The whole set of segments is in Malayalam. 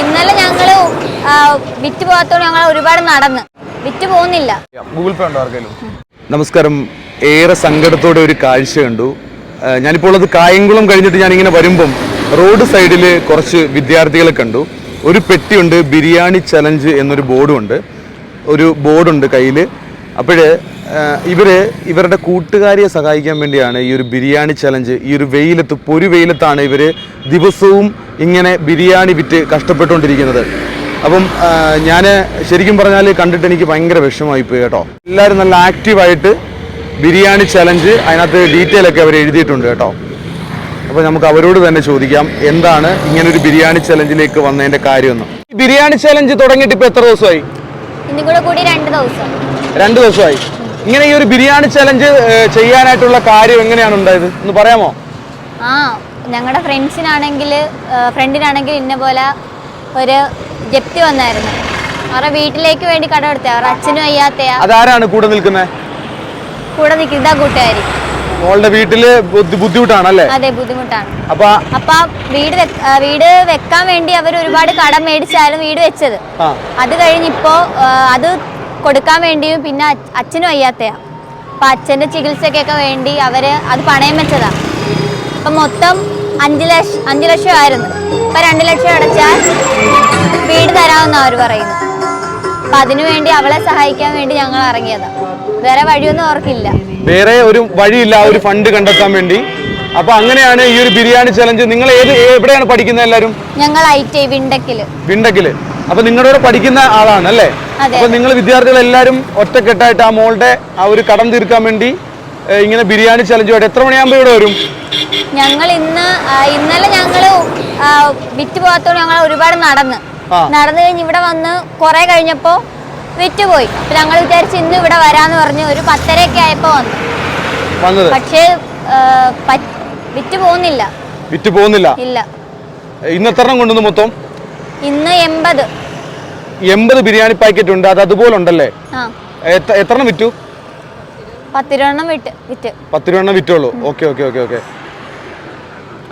ഇന്നലെ ഞങ്ങൾ വിറ്റ് പോകാത്തോണ്ട് ഞങ്ങൾ ഒരുപാട് നടന്ന്. വിറ്റ് പോകുന്നില്ല. ഗൂഗിൾ പേ ഉണ്ടോ ആർക്കെങ്കിലും നമസ്കാരം. ഏറെ സങ്കടത്തോടെ ഒരു കാഴ്ച കണ്ടു. ഞാനിപ്പോൾ ഉള്ളത് കായംകുളം കഴിഞ്ഞിട്ട് ഞാൻ ഞാനിങ്ങനെ വരുമ്പം റോഡ് സൈഡിൽ കുറച്ച് വിദ്യാർത്ഥികളെ കണ്ടു. ഒരു പെട്ടിയുണ്ട് ബിരിയാണി ചലഞ്ച് എന്നൊരു ബോർഡും ഉണ്ട് ഒരു ബോർഡുണ്ട് കയ്യിൽ അപ്പോഴ് ഇവർ ഇവരുടെ കൂട്ടുകാരിയെ സഹായിക്കാൻ വേണ്ടിയാണ് ഈ ഒരു ബിരിയാണി ചലഞ്ച് ഈ ഒരു വെയിലത്ത് പൊരു വെയിലത്താണ് ഇവർ ദിവസവും ഇങ്ങനെ ബിരിയാണി വിറ്റ് കഷ്ടപ്പെട്ടുകൊണ്ടിരിക്കുന്നത്. അപ്പം ഞാൻ ശരിക്കും പറഞ്ഞാൽ കണ്ടിട്ട് എനിക്ക് ഭയങ്കര വിഷമമായി പോയി കേട്ടോ. എല്ലാവരും നല്ല ആക്റ്റീവായിട്ട് ബിരിയാണി ചലഞ്ച് അതിനകത്ത് ഡീറ്റെയിൽ ഒക്കെ അവർ എഴുതിയിട്ടുണ്ട് കേട്ടോ. അപ്പോൾ നമുക്ക് അവരോട് തന്നെ ചോദിക്കാം എന്താണ് ഇങ്ങനെ ഒരു ബിരിയാണി ചലഞ്ചിലേക്ക് വന്നതിന്റെ കാര്യമെന്ന്. ബിരിയാണി ചലഞ്ച് തുടങ്ങിയിട്ട് ഇപ്പോൾ എത്ര ദിവസമായി? രണ്ട് ദിവസം. രണ്ട് ദിവസമായി. ഇങ്ങനെ ഈ ഒരു ബിരിയാണി ചലഞ്ച് ചെയ്യാനായിട്ടുള്ള കാര്യം എങ്ങനെയാണ് ഉണ്ടായത്? ഒന്ന് പറയാമോ? ഞങ്ങളുടെ ഫ്രണ്ട്സിനാണെങ്കിൽ ഫ്രണ്ടിനാണെങ്കിൽ ഇന്ന പോലെ ഒരു ജപ്തി വന്നായിരുന്നു. അവരുടെ വീട്ടിലേക്ക് വേണ്ടി കട കൊടുത്ത അവരുടെ അച്ഛനും അയ്യാത്തയാണ് അതാരാണ് കൂടെ നിൽക്കുന്നത് കൂടെ നിൽക്കുന്ന കൂട്ടുകാരി. മോളുടെ വീട്ടിൽ ബുദ്ധി- ബുദ്ധിമുട്ടാണല്ലേ? അതെ ബുദ്ധിമുട്ടാണ്. അപ്പൊ അപ്പൊ വീട് വീട് വെക്കാൻ വേണ്ടി അവർ ഒരുപാട് കടം മേടിച്ചായിരുന്നു വീട് വെച്ചത്. അത് കഴിഞ്ഞിപ്പോ അത് കൊടുക്കാൻ വേണ്ടിയും പിന്നെ അച്ഛനും അയ്യാത്തയാ. അപ്പൊ അച്ഛന്റെ ചികിത്സക്കൊക്കെ വേണ്ടി അവർ അത് പണയം വെച്ചതാ. അപ്പൊ മൊത്തം അഞ്ച് ലക്ഷം അഞ്ച് ലക്ഷം ആയിരുന്നു ഇപ്പം രണ്ട് ലക്ഷം അടച്ചാൽ വീട് തരാമെന്ന് അവർ പറയുന്നു അപ്പം അതിനുവേണ്ടി അവളെ സഹായിക്കാൻ വേണ്ടി ഞങ്ങൾ ഇറങ്ങിയതാ. വേറെ വഴിയൊന്നും ഓർക്കില്ല വേറെ ഒരു വഴിയില്ല ഒരു ഫണ്ട് കണ്ടെത്താൻ വേണ്ടി. അപ്പൊ അങ്ങനെയാണ് ഈ ഒരു ബിരിയാണി ചലഞ്ച് നിങ്ങൾ ഏത് എവിടെയാണ് പഠിക്കുന്നത് എല്ലാവരും? ഞങ്ങൾ ഐ ടി വിണ്ടക്കിൽ. വിണ്ടക്കിൽ. അപ്പൊ നിങ്ങളുടെ കൂടെ പഠിക്കുന്ന ആളാണ് അല്ലേ. അപ്പൊ നിങ്ങൾ വിദ്യാർത്ഥികൾ എല്ലാവരും ഒറ്റക്കെട്ടായിട്ട് ആ മോളുടെ ആ ഒരു കടം തീർക്കാൻ വേണ്ടി ഇങ്ങനെ ബിരിയാണി ചലഞ്ചുമായിട്ട് എത്ര മണിയാകുമ്പോൾ ഇവിടെ വരും? ഞങ്ങൾ ഇന്ന് ഇന്നലെ ഞങ്ങൾ വിറ്റ് പോകാത്തോണ്ട് ഞങ്ങൾ ഒരുപാട് നടന്ന്. നടന്നു കഴിഞ്ഞ് ഇവിടെ വന്ന് കുറെ കഴിഞ്ഞപ്പോ വിറ്റ് പോയി. അപ്പൊ ഞങ്ങൾ വിചാരിച്ച് ഇന്ന് ഇവിടെ വരാന്ന് പറഞ്ഞു ഒരു പത്തരയൊക്കെ ആയപ്പോ വന്നു. പക്ഷേ വിറ്റ് പോകുന്നില്ല. വിറ്റ് പോകുന്നില്ല? ഇല്ല. ഇന്ന് എത്ര കൊണ്ടുവന്നു മൊത്തം? ഇന്ന് എൺപത്. എൺപത് ബിരിയാണി പാക്കറ്റ് ഉണ്ട്. അത് അതുപോലെ ഉണ്ടല്ലേ? എത്ര എത്ര എണ്ണം വിറ്റു? പത്തിരണ്ടെണ്ണം വിറ്റ് വിറ്റുള്ളൂ ഓക്കെ ഓക്കെ ഓക്കെ ഓക്കെ.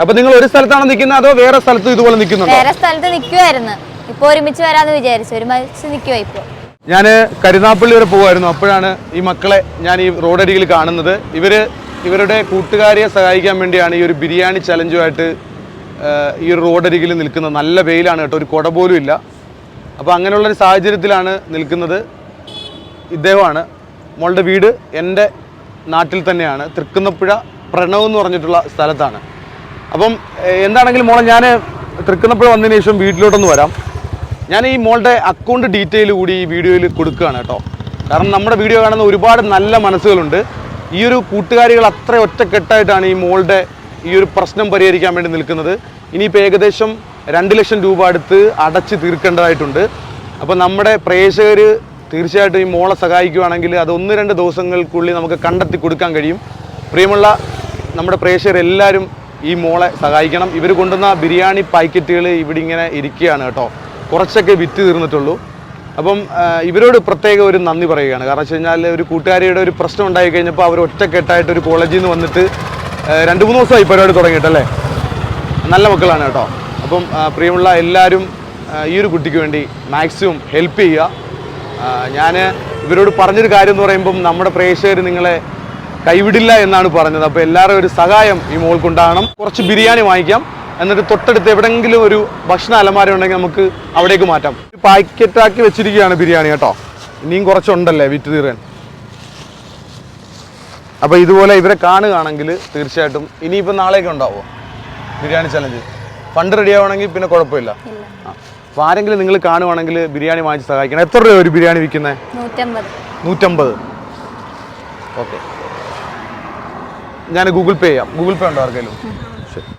അപ്പൊ നിങ്ങൾ ഒരു സ്ഥലത്താണ് നിൽക്കുന്നത് അതോ വേറെ സ്ഥലത്ത് ഇതുപോലെ നിൽക്കുന്നുണ്ടോ? വേറെ സ്ഥലത്ത് നിൽക്കുമായിരുന്നു ഇപ്പൊ ഒരുമിച്ച് വരാന്ന് വിചാരിച്ചു. ഒരുമിച്ച് നിൽക്കുക ഇപ്പൊ. ഞാൻ കരുനാപ്പള്ളി വരെ പോകുമായിരുന്നു അപ്പോഴാണ് ഈ മക്കളെ ഞാൻ ഈ റോഡരികിൽ കാണുന്നത്. ഇവർ ഇവരുടെ കൂട്ടുകാരിയെ സഹായിക്കാൻ വേണ്ടിയാണ് ഈ ഒരു ബിരിയാണി ചലഞ്ചുമായിട്ട് ഈ ഒരു റോഡരികിൽ നിൽക്കുന്നത്. നല്ല വെയിലാണ് കേട്ടോ. ഒരു കുട പോലും ഇല്ല. അപ്പോൾ അങ്ങനെയുള്ളൊരു സാഹചര്യത്തിലാണ് നിൽക്കുന്നത് ഇദ്ദേഹമാണ്. മോളുടെ വീട് എന്റെ നാട്ടിൽ തന്നെയാണ്. തൃക്കുന്നപ്പുഴ പ്രണവ് എന്ന് പറഞ്ഞിട്ടുള്ള സ്ഥലത്താണ്. അപ്പം എന്താണെങ്കിലും മോളെ ഞാൻ തൃക്കുന്നപ്പുഴ വന്നതിന് ശേഷം വീട്ടിലോട്ടൊന്ന് വരാം. ഞാൻ ഈ മോളുടെ അക്കൗണ്ട് ഡീറ്റെയിൽ കൂടി ഈ വീഡിയോയിൽ കൊടുക്കുകയാണ് കേട്ടോ. കാരണം നമ്മുടെ വീഡിയോ കാണുന്ന ഒരുപാട് നല്ല മനസ്സുകളുണ്ട്. ഈ ഒരു കൂട്ടുകാരികൾ അത്ര ഒറ്റക്കെട്ടായിട്ടാണ് ഈ മോളുടെ ഈ ഒരു പ്രശ്നം പരിഹരിക്കാൻ വേണ്ടി നിൽക്കുന്നത്. ഇനിയിപ്പോൾ ഏകദേശം രണ്ട് ലക്ഷം രൂപ അടുത്ത് അടച്ച് തീർക്കേണ്ടതായിട്ടുണ്ട്. അപ്പോൾ നമ്മുടെ പ്രേക്ഷകർ തീർച്ചയായിട്ടും ഈ മോളെ സഹായിക്കുകയാണെങ്കിൽ അത് ഒന്ന് രണ്ട് ദിവസങ്ങൾക്കുള്ളിൽ നമുക്ക് കണ്ടെത്തി കൊടുക്കാൻ കഴിയും. പ്രിയമുള്ള നമ്മുടെ പ്രേക്ഷകർ എല്ലാവരും ഈ മോളെ സഹായിക്കണം. ഇവർ കൊണ്ടുവന്ന ബിരിയാണി പാക്കറ്റുകൾ ഇവിടെ ഇങ്ങനെ ഇരിക്കുകയാണ് കേട്ടോ. കുറച്ചൊക്കെ വിറ്റ് തീർന്നിട്ടുള്ളൂ. അപ്പം ഇവരോട് പ്രത്യേക ഒരു നന്ദി പറയുകയാണ്. കാരണം വെച്ച് കഴിഞ്ഞാൽ ഒരു കൂട്ടുകാരിയുടെ ഒരു പ്രശ്നം ഉണ്ടായി കഴിഞ്ഞപ്പോൾ അവർ ഒറ്റക്കെട്ടായിട്ട് ഒരു കോളേജിൽ നിന്ന് വന്നിട്ട് രണ്ട് മൂന്ന് ദിവസമായി പരിപാടി തുടങ്ങിയിട്ടല്ലേ? നല്ല മക്കളാണ് കേട്ടോ. അപ്പം പ്രിയമുള്ള എല്ലാവരും ഈ ഒരു കുട്ടിക്ക് വേണ്ടി മാക്സിമം ഹെൽപ്പ് ചെയ്യുക. ഞാൻ ഇവരോട് പറഞ്ഞൊരു കാര്യം എന്ന് പറയുമ്പം നമ്മുടെ പ്രേക്ഷകർ നിങ്ങളെ കൈവിടില്ല എന്നാണ് പറഞ്ഞത്. അപ്പോൾ എല്ലാവരും ഒരു സഹായം ഈ മോൾക്കുണ്ടാകണം കുറച്ച് ബിരിയാണി വാങ്ങിക്കാം. എന്നിട്ട് തൊട്ടടുത്ത് എവിടെയെങ്കിലും ഒരു ഭക്ഷണ അലമാര ഉണ്ടെങ്കിൽ നമുക്ക് അവിടേക്ക് മാറ്റാം. പാക്കറ്റാക്കി വെച്ചിരിക്കുകയാണ് ബിരിയാണി കേട്ടോ. ഇനിയും കുറച്ചുണ്ടല്ലേ വിറ്റ് തീരാൻ? അപ്പോൾ ഇതുപോലെ ഇവരെ കാണുകയാണെങ്കിൽ തീർച്ചയായിട്ടും ഇനിയിപ്പോൾ നാളെയൊക്കെ ഉണ്ടാവുമോ ബിരിയാണി ചലഞ്ച് ഫണ്ട് റെഡി ആവണമെങ്കിൽ പിന്നെ കുഴപ്പമില്ല. ആ. അപ്പോൾ ആരെങ്കിലും നിങ്ങൾ കാണുവാണെങ്കിൽ ബിരിയാണി വാങ്ങിച്ച് സഹായിക്കണം. എത്ര രൂപ ഒരു ബിരിയാണി വിൽക്കുന്നത് നൂറ്റമ്പത്. നൂറ്റമ്പത്. ഓക്കെ. ഞാൻ ഗൂഗിൾ പേ ചെയ്യാം. ഗൂഗിൾ പേ ഉണ്ടോ ആർക്കെങ്കിലും ശരി.